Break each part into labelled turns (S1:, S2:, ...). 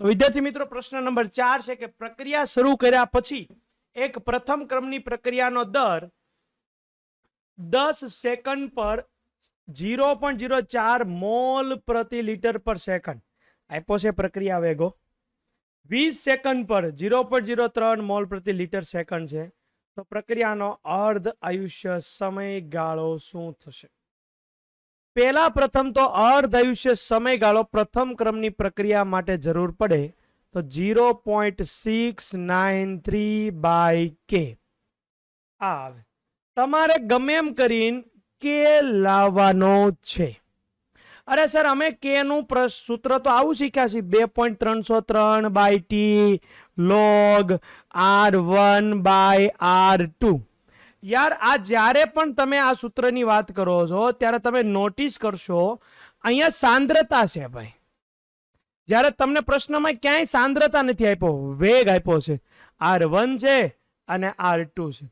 S1: તો વિદ્યાર્થી મિત્રો, પ્રશ્ન નંબર ચાર છે કે પ્રક્રિયા શરૂ કર્યા પછી એક પ્રથમ ક્રમની પ્રક્રિયાનો દર દસ સેકન્ડ પર ઝીરો પોઈન્ટ ઝીરો ચાર મોલ પ્રતિ લીટર પર સેકન્ડ. આપ્યો છે પ્રક્રિયા વેગો. વીસ સેકન્ડ પર ઝીરો પોઈન્ટ ઝીરો ત્રણ મોલ પ્રતિ લીટર સેકન્ડ છે. તો પ્રક્રિયાનો અર્ધ આયુષ્ય સમયગાળો શું થશે? પહેલા પ્રથમ તો અર્ધ આયુષ્ય સમયગાળો પ્રથમ ક્રમની પ્રક્રિયા માટે જરૂર પડે તો zero point six nine three by K. આવે. તમારે ગમે એમ કરીને કે લાવવાનો છે. અરે સર, અમે કે નું સૂત્ર તો આવું શીખ્યા છીએ. બે પોઈન્ટ ત્રણસો ત્રણ by T log R one by R two. યાર, આ જ્યારે પણ તમે આ સૂત્રની વાત કરો છો, ત્યારે તમે નોટિસ કરશો, અહીંયા સાંદ્રતા છે ભાઈ. જ્યારે તમને પ્રશ્નમાં ક્યાંય સાંદ્રતા નથી આપ્યો, વેગ આપ્યો છે. આર વન છે અને આર ટુ છે.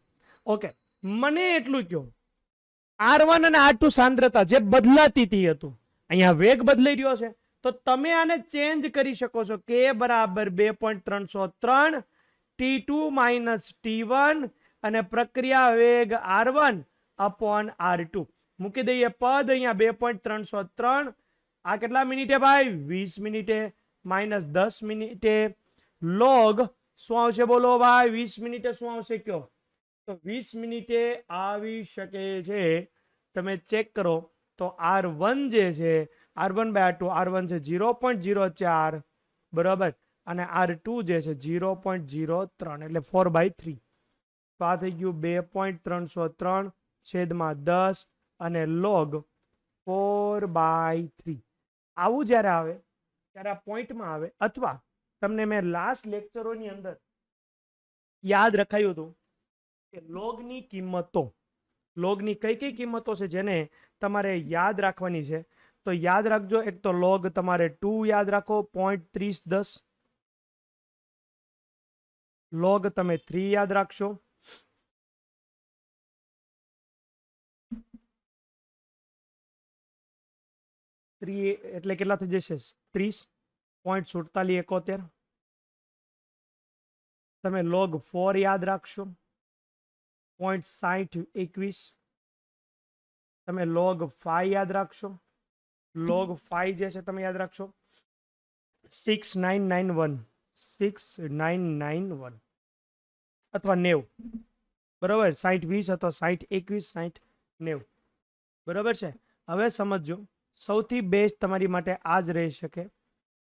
S1: ઓકે મને એટલું કહો. આર વન અને આર ટુ સાંદ્રતા જે બદલાતી હતી હતું, અહીંયા વેગ બદલાઈ રહ્યો છે. તો તમે આને ચેન્જ કરી શકો છો. કે બરાબર બે પોઈન્ટ ત્રણસો ત્રણ T two minus T one અને પ્રક્રિયા વેગ R one upon R two મૂકી દઈએ પદ, અહીંયા બે પોઈન્ટ ત્રણસો ત્રણ. આ કેટલા મિનિટે ભાઈ? વીસ મિનિટે, માઇનસ દસ મિનિટે. લોગ શું આવશે બોલો ભાઈ? વીસ મિનિટે શું આવશે કયો? તો વીસ મિનિટે આવી શકે છે. તમે ચેક કરો. તો આર વન જે છે R one by R two R one છે ઝીરો પોઈન્ટ ઝીરો ચાર, બરાબર? અને આર ટુ જે છે ઝીરો પોઈન્ટ ઝીરો ત્રણ, એટલે ફોર બાય થ્રી તો આ થઈ ગયું બે પોઈન્ટ ત્રણસો ત્રણ, છેદમાં દસ અને લોગ ફોર બાય થ્રી આવું જ્યારે આવે, ત્યારે આ પોઈન્ટમાં આવે, અથવા તમને મેં લાસ્ટ લેક્ચરોની અંદર યાદ રખાયું હતું કે લોગની કિંમતો લોગની કઈ કઈ કિંમતો છે જેને તમારે યાદ રાખવાની છે? તો યાદ રાખજો, એક તો લોગ તમારે ટુ યાદ રાખો પોઈન્ટ ત્રીસ દસ. લોગ તમે થ્રી યાદ રાખશો. થ્રી એટલે કેટલા થઈ જશે? ત્રીસ પોઈન્ટ સુડતાલીસ એકોતેર. તમે લોગ ફોર યાદ રાખશો. પોઈન્ટ સાઠ એકવીસ. તમે લોગ ફાઈવ યાદ રાખશો. લોગ ફાઈવ જે છે તમે યાદ રાખશો. Six nine nine one six nine nine one અથવા નેવ. બરાબર? સાઠ વીસ અથવા સાઠ એકવીસ સાઠ નેવ. બરાબર છે? હવે સમજો સૌથી બેસ્ટ તમારી માટે આ જ રહી શકે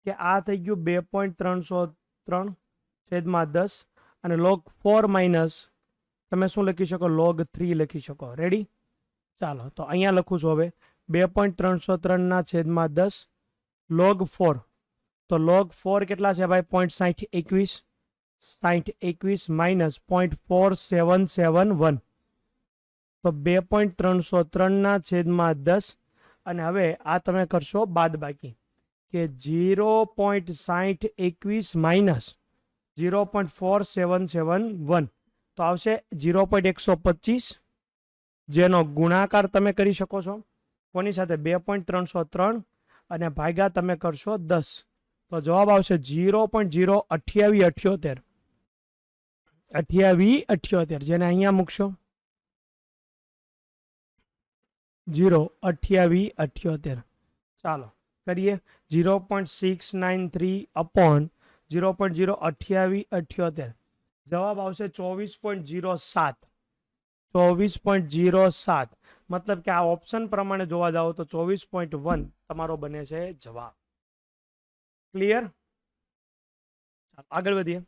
S1: કે આ થઈ ગયું બે પોઈન્ટ ત્રણસો ત્રણ છેદમાં દસ અને લોગ ફોર માઇનસ તમે શું લખી શકો? લોગ થ્રી લખી શકો. રેડી ચાલો, તો અહીંયા લખું છું હવે. બે પોઈન્ટ ત્રણસો ત્રણના છેદમાં દસ લોગ ફોર તો લોગ ફોર કેટલા છે ભાઈ? પોઈન્ટ સાઠ એકવીસ સાઠ એકવીસ minus point four seven seven one તો બે પોઈન્ટ ત્રણસો ત્રણના છેદમાં દસ અને હવે આ તમે કરશો બાદ બાકી કે જીરો પોઈન્ટ સાઠ એકવીસ minus zero point four seven seven one તો આવશે જીરો પોઈન્ટ એકસો પચીસ જેનો ગુણાકાર તમે કરી શકો છો. કોની સાથે? બે પોઈન્ટ ત્રણસો ત્રણ અને ભાગ્યા તમે કરશો દસ. તો જવાબ આવશે જીરો પોઈન્ટ ઝીરો અઠ્યાવીસ અઠ્યોતેર. અઠ્યાવી અઠ્યોતેર. જેને અહીંયા મૂકશો. જીરો અઠ્યાવીસ અઠ્યોતેર. ચાલો, કરીએ. Zero point six nine three upon zero point zero અઠ્યાવીસ અઠ્યોતેર. જવાબ આવશે ચોવીસ પોઈન્ટ જીરો સાત. ચોવીસ પોઈન્ટ જીરો સાત. મતલબ કે આ ઓપ્શન પ્રમાણે જોવા જાઓ તો ચોવીસ પોઈન્ટ વન તમારો બને છે જવાબ. ક્લિયર? આગળ વધીએ.